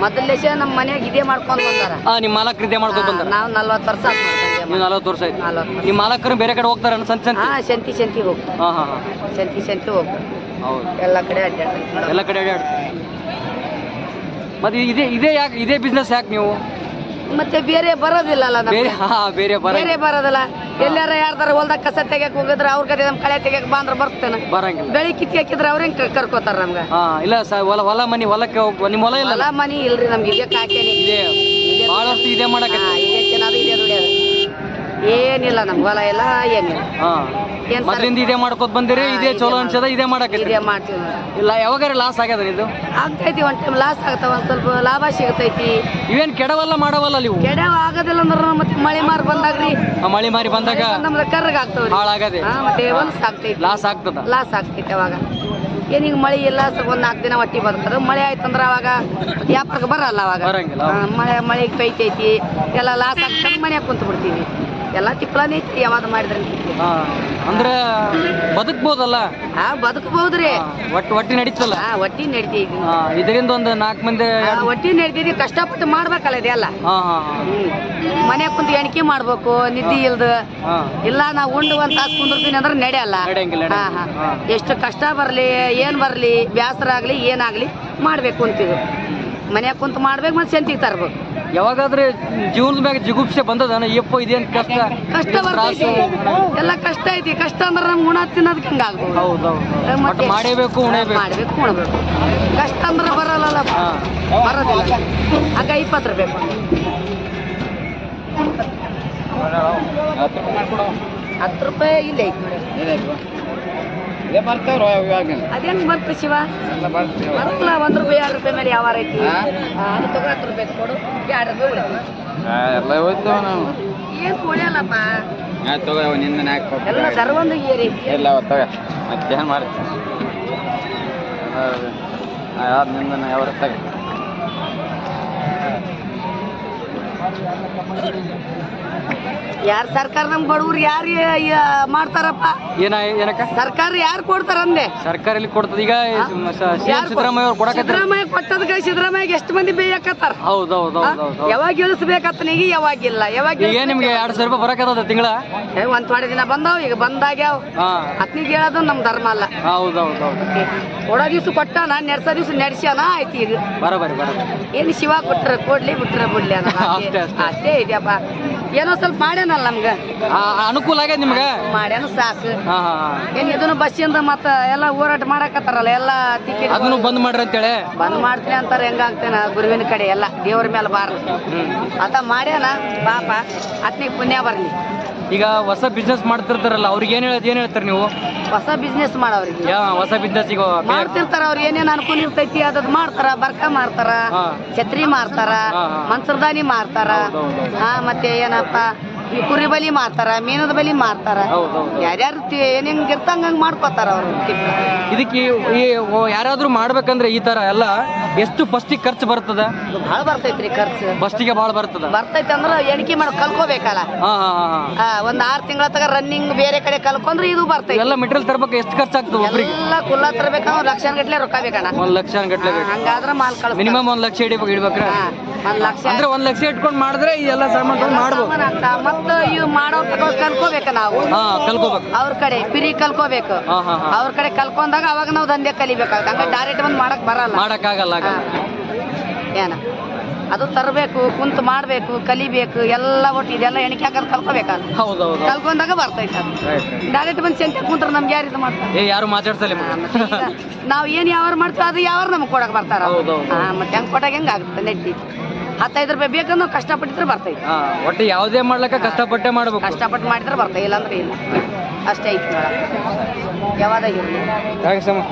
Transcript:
ಮೊದಲೇಶ ನಮ್ಮ ಮನ್ಯಾಗ ಇದೇ ಮಾಡ್ಕೊಂಡು ಬಂದಾರ. ಹಾ ನಿಮ್ಮ ಮಾಲಕರು ಇದೇ ಮಾಡ್ಕೊಂಡು ಬಂದಾರ? ನಾವು ನಲ್ವತ್ತು ವರ್ಷ ಆತ್ ನೋಡ್ರಿ ನೀವು ನಲವತ್ತು ವರ್ಷ ಆಯ್ತು. ನಲ್ವತ್ತು ನಿಮ್ಮ ಮಾಲಕರು ಬೇರೆ ಕಡೆ ಹೋಗ್ತಾರ ಸಂತ ಸಂತ? ಹಾ ಶಂತಿ ಶಂತಿ ಹೋಗ್ತಾರೆ. ಹಾ ಹಾ ಹಾ. ಶಂತಿ ಶಂತಿ ಹೋಗ್ತಾರೆ. ಹೌದು. ಎಲ್ಲ ಕಡೆ ಅಡ್ಡಾಡ್ತಾರೆ. ಎಲ್ಲ ಕಡೆ ಅಡ್ಡಾಡ್ತಾರೆ. ಮತ್ತೆ ಇದೇ ಇದೇ ಯಾಕೆ ಇದೇ ಬಿಸ್ನೆಸ್ ಯಾಕೆ ನೀವು? ಮತ್ತೆ ಬೇರೆ ಬರೋದಿಲ್ಲಲ್ಲ ನಮ್ಗೆ. ಬೇರೆ ಹಾ ಬೇರೆ ಬರ ಬೇರೆ ಬರೋದಿಲ್ಲ. ಎಲ್ಲಾರ ಯಾರ್ದಾರ ಹೊಲ್ದಾಗ ಕಸ ತೆಗಿಯಕ್ ಹೋಗಿದ್ರೆ ಅವ್ರ ಕಡೆ ನಮ್ ಕಳೆ ತೆಗಿಯಕ್ ಬಂದ್ರ ಬರ್ತೇನೆ ಬರಂಗಿಲ್ಲ. ಬೆಳಿ ಕಿತ್ತಿ ಹಾಕಿದ್ರೆ ಅವ್ರ ಹೆಂಗ್ ಕರ್ಕೋತಾರ ನಮ್ಗೆ? ಹಾ ಇಲ್ಲ ಸರ್ ಹೊಲ ಹೊಲ ಮನಿ ಹೊಲಕ್ಕೆ ಹೋಗ್ ನಿಮ್ಮ ಹೊಲ ಇಲ್ಲ? ಹೊಲ ಮನಿ ಇಲ್ರಿ ನಮ್ಗೆ ಇದೇ ಕಾಕೇನಿ ಇದೆ ಬಹಳಷ್ಟು ಇದೆ ಮಾಡಕ್ಕೆ ಹಾ, ಇದೇ ತಿನ್ನೋದು ಇದೇ ದುಡಿಯೋದು. ಏನಿಲ್ಲ ನಮ್ಗೆ ಹೊಲ ಇಲ್ಲ ಏನಿಲ್ಲ. ಹಾ. ಮೊದ್ಲಿಂದ ಇದೇ ಮಾಡ್ಕೊತ ಬಂದಿರಿ ಇದೇ ಚಲೋ ಅನ್ಸದ ಇದೇ ಮಾಡಕ್ಕೆ ಇದೇ ಮಾಡ್ತೀವಿ ಇಲ್ಲ ಯಾವಾಗಾರ ಲಾಸ್ ಆಗ್ಯದ ಇದು? ಆಗ್ತೈತಿ ಒಂದ್ ಟೈಮ್ ಲಾಸ್ ಆಗ್ತಾವ ಒಂದ್ ಸ್ವಲ್ಪ ಲಾಭ ಸಿಗತೈತಿ. ಇವೇನ್ ಕೆಡವಲ್ಲ ಮಾಡವಲ್ಲ ನೀವು? ಕೆಡವ ಆಗದಿಲ್ಲ ಅಂದ್ರೆ ಮತ್ತೆ ಮಳೆ ಮಾರಿ ಬಂದಾಗ್ರಿ. ಆ ಮಳಿ ಮಾರಿ ಬಂದಾಗ ನಮ್ದು ಕರ್ರಗ್ ಆಗ್ತಾವ ಹಾಳಾಗದೆ. ಮತ್ತೆ ಹೊಲ್ಸ್ ಆಗ್ತೈತಿ. ಲಾಸ್ ಆಗ್ತದ. ಲಾಸ್ ಆಗ್ತೈತಿ ಅವಾಗ. ಏನೀಗ ಮಳೆ ಇಲ್ಲ ಸ್ವಲ್ಪ ಒಂದ್ ನಾಲ್ಕು ದಿನ ಒಟ್ಟಿ ಬರ್ತದ ಮಳೆ ಆಯ್ತಂದ್ರ ಅವಾಗ ವ್ಯಾಪಾರಕ್ಕೆ ಬರಲ್ಲ ಅವಾಗ. ಮಳೆ ಮಳೆಗೆ ಪೈತೈತಿ ಎಲ್ಲ ಲಾಸ್ ಆಗ್ತದೆ ಮನೆಯಾಗ ಕುಂತ ಬಿಡ್ತೀವಿ ಎಲ್ಲ ತಿಪ್ಪಲನೇ ಇತ್ತು ಯಾವಾಗ ಮಾಡಿದ್ರಿ? ಹಾ ಅಂದ್ರ ಬದುಕ್ಬೋದಲ್ಲ? ಹಾ ಬದುಕಬಹುದ್ರಿ ಒಟ್ಟು ಒಟ್ಟಿ ನಡೀತಲ್ಲ ಹಾ ಒಟ್ಟಿ ನಡಿತೈತಿ ಹಾ, ಇದರಿಂದ ಒಂದು ನಾಲ್ಕು ಮಂದಿ ಒಟ್ಟಿ ನಡಿತೈತಿ ಕಷ್ಟಪಟ್ಟು ಮಾಡ್ಬೇಕಲ್ಲ ಇದೆಲ್ಲ. ಹಾ ಹಾ ಮನ್ಯಾಗ ಕುಂತ ಎಣಿಕೆ ಮಾಡ್ಬೇಕು ನಿದ್ದಿ ಇಲ್ದ. ಹಾ. ಇಲ್ಲ ನಾ ಉಂಡು ಒಂದ್ ತಾಸು ಕುಂದಿರ್ತೀನಿ ಅಂದ್ರೆ ನಡೆಯಲ್ಲ. ನಡೆಯಂಗಿಲ್ಲ, ಹಾ. ಎಷ್ಟು ಕಷ್ಟ ಬರ್ಲಿ ಏನ್ ಬರ್ಲಿ ಬ್ಯಾಸರ ಆಗ್ಲಿ ಏನಾಗ್ಲಿ ಮಾಡ್ಬೇಕು ಅಂತೀವಿ. ಮನ್ಯಾಗ ಕುಂತ ಮಾಡ್ಬೇಕು ಮತ್ತೆ ಸೆಂತಿಗೆ ತರ್ಬೇಕು. ಯಾವಾಗಾದ್ರೆ ಜೀವನದ ಮ್ಯಾಗ ಜಿಗುಪ್ಸೆ ಬಂದದನ ಯಪ್ಪ ಇದೇನು ಕಷ್ಟ? ಕಷ್ಟ ಬರ್ತೈತಿ ಎಲ್ಲ ಕಷ್ಟ ಐತಿ ಕಷ್ಟ ಅಂದ್ರೆ ನಮ್ಗೆ ಉಣ ತಿನ್ನೋದಕ್ಕೆ ಹಿಂಗಾಗ್ಬೋದು ಹೌದು ಹೌದು ಮಾಡೇಬೇಕು ಉಣೇಬೇಕು? ಮಾಡಬೇಕು ಉಣ್ಬೇಕು. ಕಷ್ಟ ಅಂದ್ರೆ ಬರಲ್ಲ ಬರೋದಿಲ್ಲ. ಆಗ ಇಪ್ಪತ್ತು ರೂಪಾಯಿ. ಹತ್ತು ರೂಪಾಯಿ ಇಲ್ಲ ಐತಿ. ನೋಡಿ ಅದೇನ್ ಬರ್ತ ಶಿವ? ಬರಲ್ಲ ಒಂದ್ ರೂಪಾಯಿ ಎರಡು ರೂಪಾಯಿ ಮೇಲೆ ಯಾವ ಐತಿ ಹಾ? ಅದು ತಗೋ ಹತ್ತು ರೂಪಾಯಿ ಕೊಡು. ಎರಡು ರೂಪಾಯಿ ಉಳಿತು. ಎಲ್ಲ ಹೋಯ್ತವ ನಾವು. ಏನ್ ಉಳಿಯಲ್ಲಪ್ಪ ಆಯ್ತು ತಗೋ ನಿಂದನೆ ಹಾಕಿ ಎಲ್ಲ ಸರ್ವಂದು ಏರಿ ಇಲ್ಲ ತಗ. ಮತ್ತೇನು ಮಾಡ್ತೀನಿ ಯಾವ್ದು ನಿಂದನೆ ಯಾವ ತಗ. ಯಾರ್ ಸರ್ಕಾರ ನಮ್ ಬಡವ್ರು ಯಾರು ಮಾಡ್ತಾರಪ್ಪ? ಏನ ಏನಕ್ಕ? ಸರ್ಕಾರ ಯಾರು ಕೊಡ್ತಾರ ಅಂದೆ? ಸರ್ಕಾರ ಇಲ್ಲಿ ಕೊಡ್ತದ? ಈಗ ಸಿದ್ದರಾಮಯ್ಯ ಅವ್ರು ಸಿದ್ದರಾಮಯ್ಯ ಕೊಟ್ಟದಕ್ಕೆ ಸಿದ್ದರಾಮಯ್ಯ ಎಷ್ಟು ಮಂದಿ ಬೇಯಕತ್ತಾರ? ಹೌದು ಹೌದು ಹೌದು ನೀ ಯಾವಾಗ ಇಳಿಸ್ಬೇಕತ್ತನಿಗೆ ಯಾವಾಗಿಲ್ಲ ಯಾವಾಗ ಈಗ ನಿಮ್ಗೆ ಎರಡ್ ಸಾವಿರ ರೂಪಾಯಿ ಬರಕತ್ತದ ತಿಂಗಳ? ಒಂದ್ ಥೋಡೆ ದಿನ ಬಂದಾವ ಈಗ ಬಂದಾಗ್ಯಾವ. ಅತ್ನಿಗೆ ಹತ್ನಿಗೆ ಹೇಳೋದು ನಮ್ ಧರ್ಮ ಅಲ್ಲ. ಹೌದು ಹೌದು ಹೌದು ಕೊಡೋ ದಿವ್ಸ ಕೊಟ್ಟಾನ ನೆಡ್ಸೋ ದಿವ್ಸ ನಡೆಸ್ಯಾನ ಆಯ್ತು ಈಗ. ಬರಬರಿ ಬರಬರಿ. ಏನು ಶಿವ ಕೊಟ್ರ ಕೊಡ್ಲಿ ಬಿಟ್ರ ಬಿಡ್ಲಿ ಅನ್ನೋದು ಅಷ್ಟೇ, ಅಷ್ಟೇ. ಅಷ್ಟೇ. ಇದೆಯಪ್ಪ. ಏನೋ ಸ್ವಲ್ಪ ಮಾಡ್ಯಾನಲ್ಲ ನಮ್ಗೆ. ಆ, ಅನುಕೂಲ ಆಗ್ಯದ ನಿಮ್ಗೆ? ಮಾಡ್ಯಾನ ಸಾಕು. ಹಾ ಹಾ ಹಾ. ಏನ್ ಇದನ್ನು ಬಸ್ಸಿಂದ ಮತ್ತೆ ಎಲ್ಲ ಹೋರಾಟ ಮಾಡಕತ್ತಾರಲ್ಲ ಎಲ್ಲ ಟಿಕೆಟ್ ಅದನ್ನು ಬಂದ್ ಮಾಡ್ರಿ ಅಂತೇಳಿ? ಬಂದ್ ಮಾಡ್ತೀನಿ ಅಂತಾರೆ ಹೆಂಗಾಗ್ತೇನ ಗುರುವಿನ ಕಡೆ ಎಲ್ಲ. ದೇವ್ರ ಮೇಲೆ ಬಾರ ಹ್ಮ್. ಆತ ಮಾಡ್ಯಾನ ಪಾಪ ಅತ್ನಿಗೆ ಪುಣ್ಯ ಬರ್ಲಿ. ಈಗ ಹೊಸ ಬಿಸ್ನೆಸ್ ಮಾಡ್ತಿರ್ತಾರಲ್ಲ ಅವ್ರಿಗೆ ಏನ್ ಹೇಳೋದು ಏನ್ ಹೇಳ್ತಾರೆ ನೀವು? ಹೊಸ ಬಿಸ್ನೆಸ್ ಮಾಡೋರಿಗೆ? ಯಾ ಹೊಸ ಬಿಸ್ನೆಸ್ ಈಗ ಮಾಡ್ತಿರ್ತಾರ ಅವ್ರ ಏನೇನ್ ಅನುಕೂಲ ಇರ್ತೈತಿ ಅದದ್ ಮಾಡ್ತಾರ ಬರ್ಕ ಮಾಡ್ತಾರ. ಛತ್ರಿ ಮಾರ್ತಾರ ಮನ್ಸರ್ದಾನಿ ಹೌದ್. ಹಾ ಮತ್ತೆ ಏನಪ್ಪ ಕುರಿ ಬಲಿ ಮಾರ್ತಾರ ಮೀನದ ಬಲಿ ಮಾರ್ತಾರ. ಯಾರ್ಯಾರು ಏನ್ ಹೆಂಗ್ ಇರ್ತಂಗ ಹಂಗ್ ಮಾಡ್ಕೋತಾರ ಅವ್ರು ಇದಕ್ಕೆ ಯಾರಾದ್ರೂ ಮಾಡ್ಬೇಕಂದ್ರೆ ಈ ತರ ಎಲ್ಲ ಎಷ್ಟು ಫಸ್ಟಿಗೆ ಖರ್ಚು ಬರ್ತದ? ಭಾಳ ಬರ್ತೈತ್ರಿ ಖರ್ಚು. ಫಸ್ಟಿಗೆ ಭಾಳ ಬರ್ತದ? ಬರ್ತೈತಿ ಅಂದ್ರ ಎಣಿಕೆ ಮಾಡಿ ಕಲ್ಕೋಬೇಕಲ್ಲ. ಒಂದ್ ಆರ್ ತಿಂಗಳ ತಗ ರನ್ನಿಂಗ್ ಬೇರೆ ಕಡೆ ಕಲ್ಕೊಂಡ್ರೆ ಇದು ಬರ್ತೈತಿ. ಎಲ್ಲ ಮೆಟೀರಿಯಲ್ ತರ್ಬೇಕು ಎಷ್ಟು ಖರ್ಚಾಗ್ತದೆ ಒಬ್ರಿಗೆ? ಎಲ್ಲ ಕುಲ್ಲ ತರಬೇಕಂದ್ರೆ ಲಕ್ಷ ಗಟ್ಲೆ ರೊಕ್ಕ ಬೇಕಣ್ಣ. ಒಂದ್ ಲಕ್ಷ ಗಟ್ಲೆ ಬೇಕು. ಹಂಗಾದ್ರ ಮಾಲ್ ಕಳ್ ಮಿನಿಮಮ್ ಒಂದ್ ಲಕ್ಷ ಇಡಬೇಕು ಇಡ್ಬೇಕ್ರ ಒಂದ್ ಲಕ್ಷ ಅಂದ್ರೆ ಒಂದ್ ಲಕ್ಷ ಇಟ್ಕೊಂಡ್ ಮಾಡಿದ್ರೆ ಈ ಎಲ್ಲ ಸಾಮಾನು ತಗೊಂಡ್ ಮಾಡ್ಬೋದು. ಸಾಮಾನ್. ಮತ್ತ ಇವ್ ಕಲ್ಕೋಬೇಕ ನಾವು. ಹಾ ಕಲ್ಕೋಬೇಕು ಅವ್ರ ಕಡೆ ಪಿರಿ ಕಲ್ಕೋಬೇಕು ಹಾ ಹಾ ಹಾ. ಅವ್ರ ಕಡೆ ಕಲ್ಕೊಂಡಾಗ ಅವಾಗ ನಾವು ದಂಧೆ ಕಲಿಬೇಕಾಗುತ್ತೆ. ಹಂಗ ಡೈರೆಕ್ಟ್ ಬಂದ್ ಮಾಡಕ್ ಬರಲ್ಲ. ಮಾಡಕ್ಕಾಗಲ್ಲ ಆಗಲ್ಲ. ಏನ? ಅದು ತರಬೇಕು ಕುಂತು ಮಾಡ್ಬೇಕು ಕಲಿಬೇಕು ಎಲ್ಲ ಒಟ್ಟು ಇದೆಲ್ಲ ಎಣಿಕೆ ಹಾಕೋದು ಕಲ್ಕೋಬೇಕಲ್ಲ ಹೌದು ಹೌದು ಕಲ್ಕೊಂಡಾಗ ಬರ್ತೈತೆ ಅದು. ಡೈರೆಕ್ಟ್ ಬಂದು ಸಂತೆ ಕುಂತ್ರ ನಮ್ಗೆ ಯಾರು ಇದು ಮಾಡ್ತಾರೆ? ಏ ಯಾರು ಮಾತಾಡ್ಸಲ್ಲ ಹಾ, ಮತ್ತೆ ಈಗ ನಾವು ಏನು ಯಾವ ಮಾಡ್ತೀವಿ ಅದು ಯಾವ ನಮ್ಗೆ ಕೊಡಕ್ ಬರ್ತಾರ. ಹೌದು, ಹೌದು. ಹಾ ಮತ್ತೆ ಹೆಂಗ್ ಕೊಟ್ಟಾಗ ಹೆಂಗ್ ಆಗುತ್ತೆ ನೆಟ್ಟಿ? ಹತ್ತೈದು ರೂಪಾಯಿ ಬೇಕಂದ್ರೆ ಕಷ್ಟಪಟ್ಟಿದ್ರೆ ಬರ್ತೈತಿ. ಹಾ ಒಟ್ಟು ಯಾವುದೇ ಮಾಡ್ಲಕ್ಕ ಕಷ್ಟಪಟ್ಟೆ ಮಾಡ್ಬೇಕು. ಕಷ್ಟಪಟ್ಟು ಮಾಡಿದ್ರೆ ಬರ್ತೈ ಇಲ್ಲಾಂದ್ರೆ ಇಲ್ಲ. ಅಷ್ಟೇ ಐತಿ ನೋಡ ಯಾವಾಗ ಇರಲಿ? ಥ್ಯಾಂಕ್ಸ್ ಅಮ್ಮ